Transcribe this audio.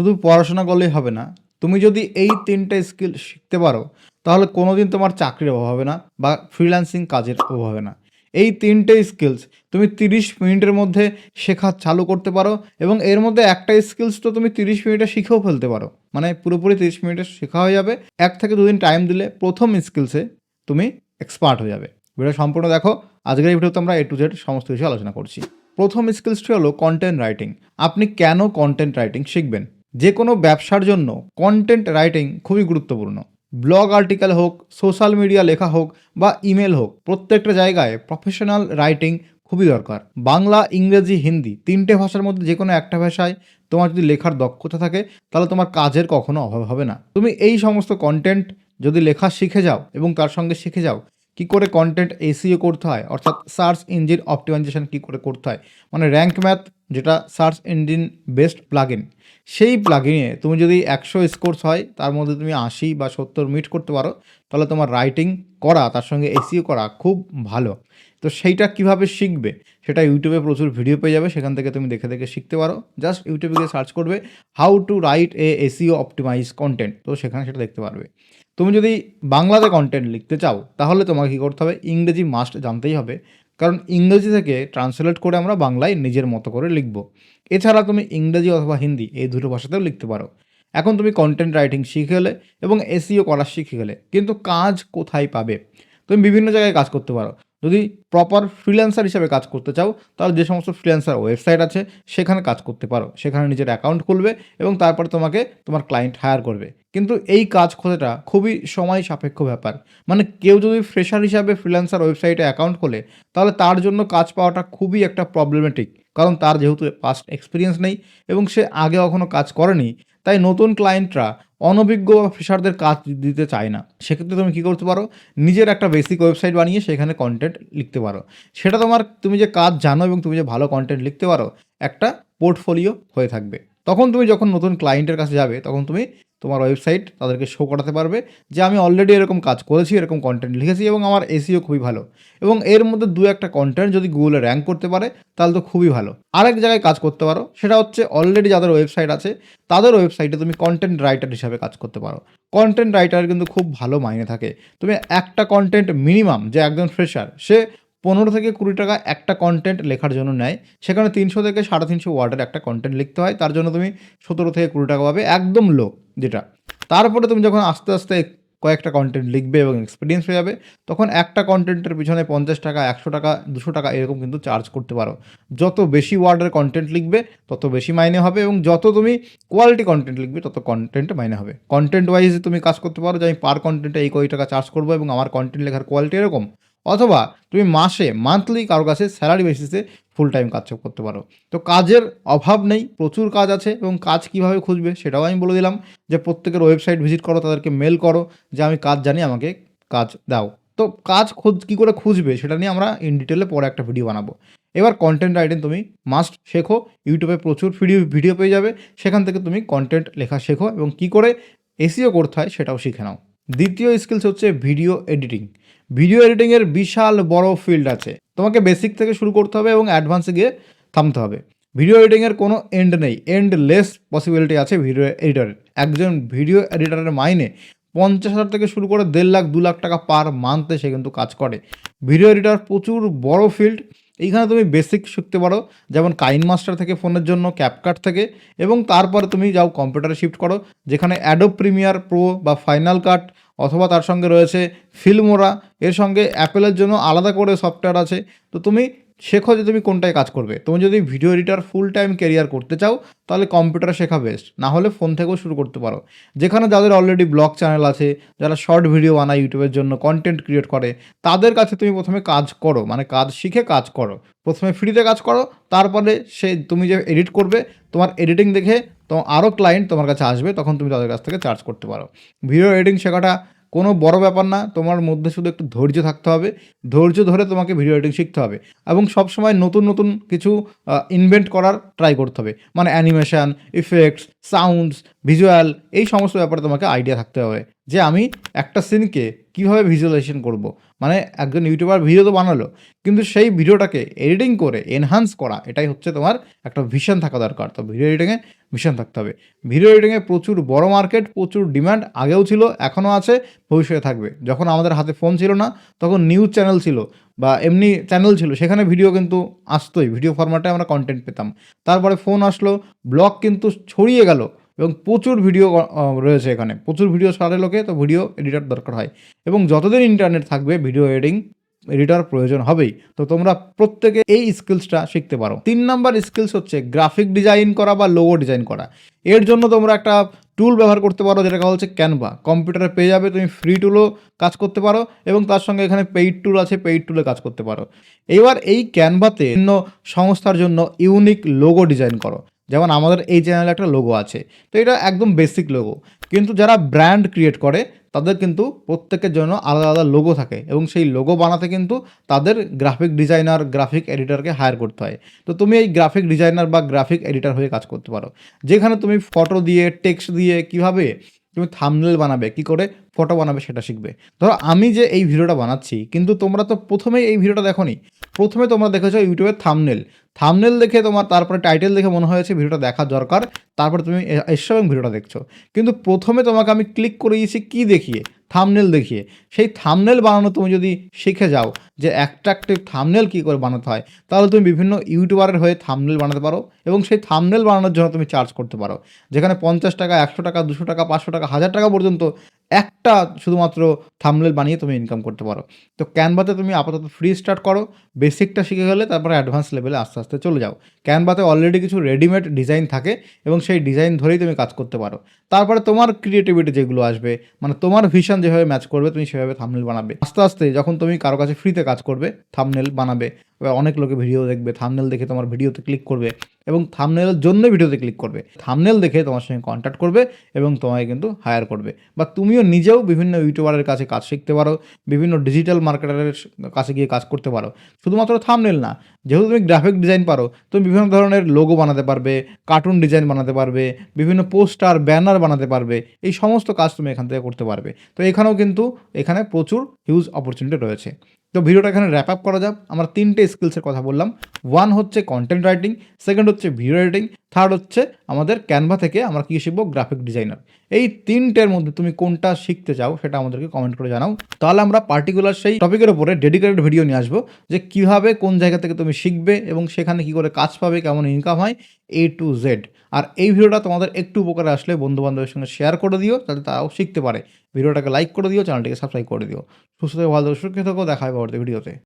শুধু পড়াশোনা করলেই হবে না, তুমি যদি এই তিনটে স্কিল শিখতে পারো, তাহলে কোনোদিন তোমার চাকরির অভাব হবে না বা ফ্রিল্যান্সিং কাজের অভাব হবে না। এই তিনটে স্কিলস তুমি তিরিশ মিনিটের মধ্যে শেখা চালু করতে পারো এবং এর মধ্যে একটা স্কিলস তো তুমি তিরিশ মিনিটে শিখেও ফেলতে পারো। মানে পুরোপুরি তিরিশ মিনিটে শেখা হয়ে যাবে। এক থেকে দুদিন টাইম দিলে প্রথম স্কিলসে তুমি এক্সপার্ট হয়ে যাবে। ভিডিও সম্পূর্ণ দেখো। আজকের এই ভিডিওতে আমরা এ টু জেড সমস্ত কিছু আলোচনা করছি। প্রথম স্কিলসটি হলো কন্টেন্ট রাইটিং আপনি কেন কন্টেন্ট রাইটিং শিখবেন? যে কোনো ব্যবসার জন্য কন্টেন্ট রাইটিং খুবই গুরুত্বপূর্ণ। ব্লগ আর্টিকেল হোক সোশ্যাল মিডিয়া লেখা হোক বা ইমেল হোক, প্রত্যেকটা জায়গায় প্রফেশনাল রাইটিং খুবই দরকার। বাংলা, ইংরেজি, হিন্দি তিনটে ভাষার মধ্যে যে কোনো একটা ভাষায় তোমার যদি লেখার দক্ষতা থাকে, তাহলে তোমার কাজের কখনো অভাব হবে না। তুমি এই সমস্ত কন্টেন্ট যদি লেখা শিখে যাও এবং তার সঙ্গে শিখে যাও, কি করে কন্টেন্ট এসিও করতে হয়? অর্থাৎ সার্চ ইঞ্জিন অপটিমাইজেশন কি করে করতে হয়? মানে র্যাঙ্ক ম্যাথ যেটা সার্চ ইঞ্জিন বেস্ট প্লাগইন সেই প্লাগিনে তুমি যদি একশো স্কোরস হয়, তার মধ্যে তুমি আশি বা সত্তর মিট করতে পারো, তাহলে তোমার রাইটিং করা, তার সঙ্গে এসিও করা খুব ভালো। তো সেইটা কীভাবে শিখবে? সেটা ইউটিউবে প্রচুর ভিডিও পেয়ে যাবে, সেখান থেকে তুমি দেখে দেখে শিখতে পারো। জাস্ট ইউটিউবে গিয়ে সার্চ করবে, how to write a SEO optimize content. তো সেখানে সেটা দেখতে পারবে। তুমি যদি বাংলাতে কন্টেন্ট লিখতে চাও, তাহলে তোমাকে কী করতে হবে? ইংরেজি মাস্ট জানতেই হবে। কারণ ইংরেজি থেকে ট্রান্সলেট করে আমরা বাংলায় নিজের মতো করে লিখব। এছাড়া তুমি ইংরেজি অথবা হিন্দি এই দুটো ভাষাতেও লিখতে পারো। এখন তুমি কন্টেন্ট রাইটিং শিখে গেলে এবং এসিও করা শিখে গেলে কিন্তু কাজ কোথায় পাবে? তুমি বিভিন্ন জায়গায় কাজ করতে পারো। যদি প্রপার ফ্রিল্যান্সার হিসাবে কাজ করতে চাও, তাহলে যে সমস্ত ফ্রিল্যান্সার ওয়েবসাইট আছে, সেখানে কাজ করতে পারো। সেখানে নিজের অ্যাকাউন্ট খুলবে এবং তারপরে তোমাকে তোমার ক্লায়েন্ট হায়ার করবে। কিন্তু এই কাজ খোঁজাটা খুবই সময় সাপেক্ষ ব্যাপার। মানে কেউ যদি ফ্রেশার হিসাবে ফ্রিল্যান্সার ওয়েবসাইটে অ্যাকাউন্ট খোলে, তাহলে তার জন্য কাজ পাওয়াটা খুবই একটা প্রবলেমেটিক কারণ তার যেহেতু পাস্ট এক্সপিরিয়েন্স নেই এবং সে আগে কখনো কাজ করেনি, তাই নতুন ক্লায়েন্টরা অনভিজ্ঞ বা কাজ দিতে চায় না। সেক্ষেত্রে তুমি কী করতে পারো? নিজের একটা বেসিক ওয়েবসাইট বানিয়ে সেখানে কন্টেন্ট লিখতে পারো। সেটা তোমার, তুমি যে কাজ জানো এবং তুমি যে ভালো কন্টেন্ট লিখতে পারো, একটা পোর্টফোলিও হয়ে থাকবে। তখন তুমি যখন নতুন ক্লায়েন্টের কাছে যাবে, তখন তুমি তোমার ওয়েবসাইট তাদেরকে শো করাতে পারবে যে আমি অলরেডি এরকম কাজ করেছি, এরকম কন্টেন্ট লিখেছি এবং আমার এসিও খুবই ভালো। এবং এর মধ্যে দু একটা কন্টেন্ট যদি গুগলে র্যাঙ্ক করতে পারে, তাহলে তো খুবই ভালো। আরেক জায়গায় কাজ করতে পারো, সেটা হচ্ছে অলরেডি যাদের ওয়েবসাইট আছে, তাদের ওয়েবসাইটে তুমি কন্টেন্ট রাইটার হিসাবে কাজ করতে পারো। কন্টেন্ট রাইটার কিন্তু খুব ভালো মাইনে থাকে। তুমি একটা কন্টেন্ট মিনিমাম যে একজন ফ্রেশার সে পনেরো থেকে কুড়ি টাকা একটা কন্টেন্ট লেখার জন্য নেয়। সেখানে তিনশো থেকে সাড়ে তিনশো ওয়ার্ডের একটা কন্টেন্ট লিখতে হয়। তার জন্য তুমি সতেরো থেকে কুড়ি টাকা পাবে, একদম লো যেটা। তারপরে তুমি যখন আস্তে আস্তে কয়েকটা কন্টেন্ট লিখবে এবং এক্সপিরিয়েন্স হয়ে যাবে, তখন একটা কন্টেন্টের পিছনে পঞ্চাশ টাকা, একশো টাকা, দুশো টাকা এরকম কিন্তু চার্জ করতে পারো। যত বেশি ওয়ার্ডের কন্টেন্ট লিখবে, তত বেশি মাইনে হবে এবং যত তুমি কোয়ালিটি কন্টেন্ট লিখবে, তত কন্টেন্ট মাইনে হবে। কন্টেন্ট ওয়াইজ তুমি কাজ করতে পারো যে আমি পার কন্টেন্টে এই কোটি টাকা চার্জ করব এবং আমার কন্টেন্ট লেখার কোয়ালিটি এরকম। অথবা তুমি মাসে মান্থলি কারও কাছে স্যালারি বেসিসে ফুল টাইম কাজ করতে পারো। তো কাজের অভাব নেই, প্রচুর কাজ আছে এবং কাজ কীভাবে খুঁজবে সেটাও আমি বলে দিলাম যে প্রত্যেকের ওয়েবসাইট ভিজিট করো, তাদেরকে মেল করো যে আমি কাজ জানি, আমাকে কাজ দাও। তো কাজ খোঁজ, কী করে খুঁজবে সেটা নিয়ে আমরা ইন ডিটেলে পরে একটা ভিডিও বানাবো। এবার কন্টেন্ট রাইটিং তুমি মাস্ট শেখো ইউটিউবে প্রচুর ভিডিও ভিডিও পেয়ে যাবে, সেখান থেকে তুমি কন্টেন্ট লেখা শেখো এবং কী করে এসিও করতে হয় সেটাও শিখে নাও। দ্বিতীয় স্কিলস হচ্ছে ভিডিও এডিটিং ভিডিও এডিটিংয়ের বিশাল বড় ফিল্ড আছে। তোমাকে বেসিক থেকে শুরু করতে হবে এবং অ্যাডভান্সে গিয়ে থামতে হবে। ভিডিও এডিটিংয়ের কোনো এন্ড নেই। এন্ড লেস পসিবিলিটি আছে ভিডিও এডিটরের একজন ভিডিও এডিটরের মাইনে পঞ্চাশ হাজার থেকে শুরু করে দেড় লাখ, দু লাখ টাকা পার মান্থে সে কিন্তু কাজ করে। ভিডিও এডিটর প্রচুর বড় ফিল্ড এইখানে তুমি বেসিক শিখতে পারো। যেমন কাইন মাস্টার থেকে ফোনের জন্য ক্যাপকাট থেকে, এবং তারপরে তুমি যাও কম্পিউটারে শিফট করো, যেখানে অ্যাডো প্রিমিয়ার প্রো বা ফাইনাল কাট অথবা তার সঙ্গে রয়েছে ফিল্মোরা এর সঙ্গে অ্যাপেলের জন্য আলাদা করে সফটওয়্যার আছে। তো তুমি শেখো যে তুমি কোনটায় কাজ করবে। তুমি যদি video editor full time career করতে চাও, তাহলে কম্পিউটার শেখা বেস্ট না হলে ফোন থেকেও শুরু করতে পারো। যেখানে যাদের অলরেডি ব্লগ চ্যানেল আছে, যারা শর্ট ভিডিও বানায় ইউটিউবের জন্য কন্টেন্ট ক্রিয়েট করে, তাদের কাছে তুমি প্রথমে কাজ করো। মানে কাজ শিখে কাজ করো। প্রথমে ফ্রিতে কাজ করো, তারপরে সে তুমি যে এডিট করবে, তোমার এডিটিং দেখে তো আরও ক্লায়েন্ট তোমার কাছে আসবে, তখন তুমি তাদের কাছ থেকে চার্জ করতে পারো। ভিডিও এডিটিং শেখাটা কোনো বড় ব্যাপার না, তোমার মধ্যে শুধু একটু ধৈর্য থাকতে হবে। ধৈর্য ধরে তোমাকে ভিডিও এডিটিং শিখতে হবে এবং সবসময় নতুন নতুন কিছু ইনভেন্ট করার ট্রাই করতে হবে। মানে অ্যানিমেশান ইফেক্টস সাউন্ডস ভিজুয়াল এই সমস্ত ব্যাপারে তোমাকে আইডিয়া থাকতে হবে। যে আমি একটা সিনকে কীভাবে ভিজুয়ালাইজেশন করব। মানে একজন ইউটিউবার ভিডিও তো বানালো, কিন্তু সেই ভিডিওটাকে এডিটিং করে এনহান্স করা, এটাই হচ্ছে তোমার একটা ভিশন থাকা দরকার। তো ভিডিও এডিটিংয়ে ভিশন থাকতে হবে। ভিডিও এডিটিংয়ে প্রচুর বড় মার্কেট প্রচুর ডিমান্ড আগেও ছিল এখনও আছে, ভবিষ্যতে থাকবে। যখন আমাদের হাতে ফোন ছিল না, তখন নিউজ চ্যানেল ছিল বা এমনি চ্যানেল ছিল, সেখানে ভিডিও কিন্তু আসতোই ভিডিও ফরম্যাটে আমরা কন্টেন্ট পেতাম। তারপরে ফোন আসলো ব্লগ কিন্তু ছড়িয়ে গেল এবং প্রচুর ভিডিও রয়েছে এখানে। প্রচুর ভিডিও ছাড়ে লোকে, তো ভিডিও এডিটর দরকার হয়। এবং যতদিন ইন্টারনেট থাকবে ভিডিও এডিটিং এডিটর প্রয়োজন হবেই। তো তোমরা প্রত্যেকে এই স্কিলসটা শিখতে পারো। তিন নাম্বার স্কিলস হচ্ছে গ্রাফিক ডিজাইন করা বা লোগো ডিজাইন করা। এর জন্য তোমরা একটা টুল ব্যবহার করতে পারো যেটা হচ্ছে ক্যানভা কম্পিউটারে পেয়ে যাবে, তুমি ফ্রি টুলও কাজ করতে পারো এবং তার সঙ্গে এখানে পেইড টুল আছে পেইড টুলে কাজ করতে পারো। এবার এই ক্যানভাতে বিভিন্ন সংস্থার জন্য ইউনিক লোগো ডিজাইন করো। যেমন আমাদের এই চ্যানেলে একটা লোগো আছে। তো এটা একদম বেসিক লোগো কিন্তু যারা ব্র্যান্ড ক্রিয়েট করে, তাদের কিন্তু প্রত্যেকের জন্য আলাদা আলাদা লোগো থাকে এবং সেই লোগো বানাতে কিন্তু তাদের গ্রাফিক ডিজাইনার গ্রাফিক এডিটারকে হায়ার করতে হয়। তো তুমি এই গ্রাফিক ডিজাইনার বা গ্রাফিক এডিটার হয়ে কাজ করতে পারো। যেখানে তুমি ফটো দিয়ে টেক্সট দিয়ে, কীভাবে তুমি থামনেল বানাবে, কি করে ফটো বানাবে সেটা শিখবে। ধরো আমি যে এই ভিডিওটা বানাচ্ছি, কিন্তু তোমরা তো প্রথমেই এই ভিডিওটা দেখোনি। প্রথমে তোমরা দেখেছ ইউটিউবের থামনেল থামনেল দেখে তোমার তারপরে টাইটেল দেখে মনে হয়েছে ভিডিওটা দেখার দরকার, তারপরে তুমি এসব ভিডিওটা দেখছ। কিন্তু প্রথমে তোমাকে আমি ক্লিক করে দিয়েছি কী দেখিয়ে? থামনেল দেখিয়ে। সেই থামনেল বানানো তুমি যদি শিখে যাও যে অ্যাট্রাকটিভ থামনেল কী করে বানাতে হয়, তাহলে তুমি বিভিন্ন ইউটিউবারের হয়ে থামনেল বানাতে পারো এবং সেই থামনেল বানানোর জন্য তুমি চার্জ করতে পারো। যেখানে পঞ্চাশ টাকা, একশো টাকা, দুশো টাকা, পাঁচশো টাকা, হাজার টাকা পর্যন্ত একটা শুধুমাত্র থামনেল বানিয়ে তুমি ইনকাম করতে পারো। তো ক্যানভাতে তুমি আপাতত ফ্রি স্টার্ট করো বেসিকটা শিখে গেলে তারপরে অ্যাডভান্স লেভেলে আস্তে আস্তে চলে যাও। ক্যানভাতে অলরেডি কিছু রেডিমেড ডিজাইন থাকে এবং সেই ডিজাইন ধরেই তুমি কাজ করতে পারো। তারপরে তোমার ক্রিয়েটিভিটি যেগুলো আসবে মানে তোমার ভিশন যেভাবে ম্যাচ করবে, তুমি সেভাবে থামনেল বানাবে। আস্তে আস্তে যখন তুমি কারও কাছে ফ্রিতে কাজ করবে থামনেল বানাবে। এবার অনেক লোকে ভিডিও দেখবে থামনেল দেখে তোমার ভিডিওতে ক্লিক করবে এবং থামনেলের জন্য ভিডিওতে ক্লিক করবে। থামনেল দেখে তোমার সঙ্গে কন্ট্যাক্ট করবে এবং তোমায় কিন্তু হায়ার করবে। বা তুমিও নিজেও বিভিন্ন ইউটিউবারের কাছে কাজ শিখতে পারো, বিভিন্ন ডিজিটাল মার্কেটারের কাছে গিয়ে কাজ করতে পারো। শুধুমাত্র থামনেল না, যেহেতু তুমি গ্রাফিক ডিজাইন পারো, তুমি বিভিন্ন ধরনের লোগো বানাতে পারবে কার্টুন ডিজাইন বানাতে পারবে, বিভিন্ন পোস্টার ব্যানার বানাতে পারবে, এই সমস্ত কাজ তুমি এখান থেকে করতে পারবে। তো এখানেও কিন্তু এখানে প্রচুর হিউজ অপরচুনিটি রয়েছে। তো ভিডিওটা এখানে র্যাপ আপ করা যাক। আমরা তিনটে স্কিলসের কথা বললাম। ওয়ান হচ্ছে কন্টেন্ট রাইটিং সেকেন্ড হচ্ছে ভিডিও এডিটিং থার্ড হচ্ছে আমাদের ক্যানভা থেকে আমরা কী শিখব? গ্রাফিক ডিজাইনার এই তিনটের মধ্যে তুমি কোনটা শিখতে চাও সেটা আমাদেরকে কমেন্ট করে জানাও। তাহলে আমরা পার্টিকুলার সেই টপিকের উপরে ডেডিকেটেড ভিডিও নিয়ে আসব যে কীভাবে কোন জায়গা থেকে তুমি শিখবে এবং সেখানে কি করে কাজ পাবে, কেমন ইনকাম হয় এ টু জেড আর এই ভিডিওটা তোমাদের একটু উপকারে আসলে বন্ধু বান্ধবের সঙ্গে শেয়ার করে দিও যাতে তারাও শিখতে পারে। ভিডিওটাকে লাইক করে দিও চ্যানেলটিকে সাবস্ক্রাইব করে দিও। সুস্থ ভালো সুরক্ষিত থেকো, দেখা হবে পরবর্তী ভিডিওতে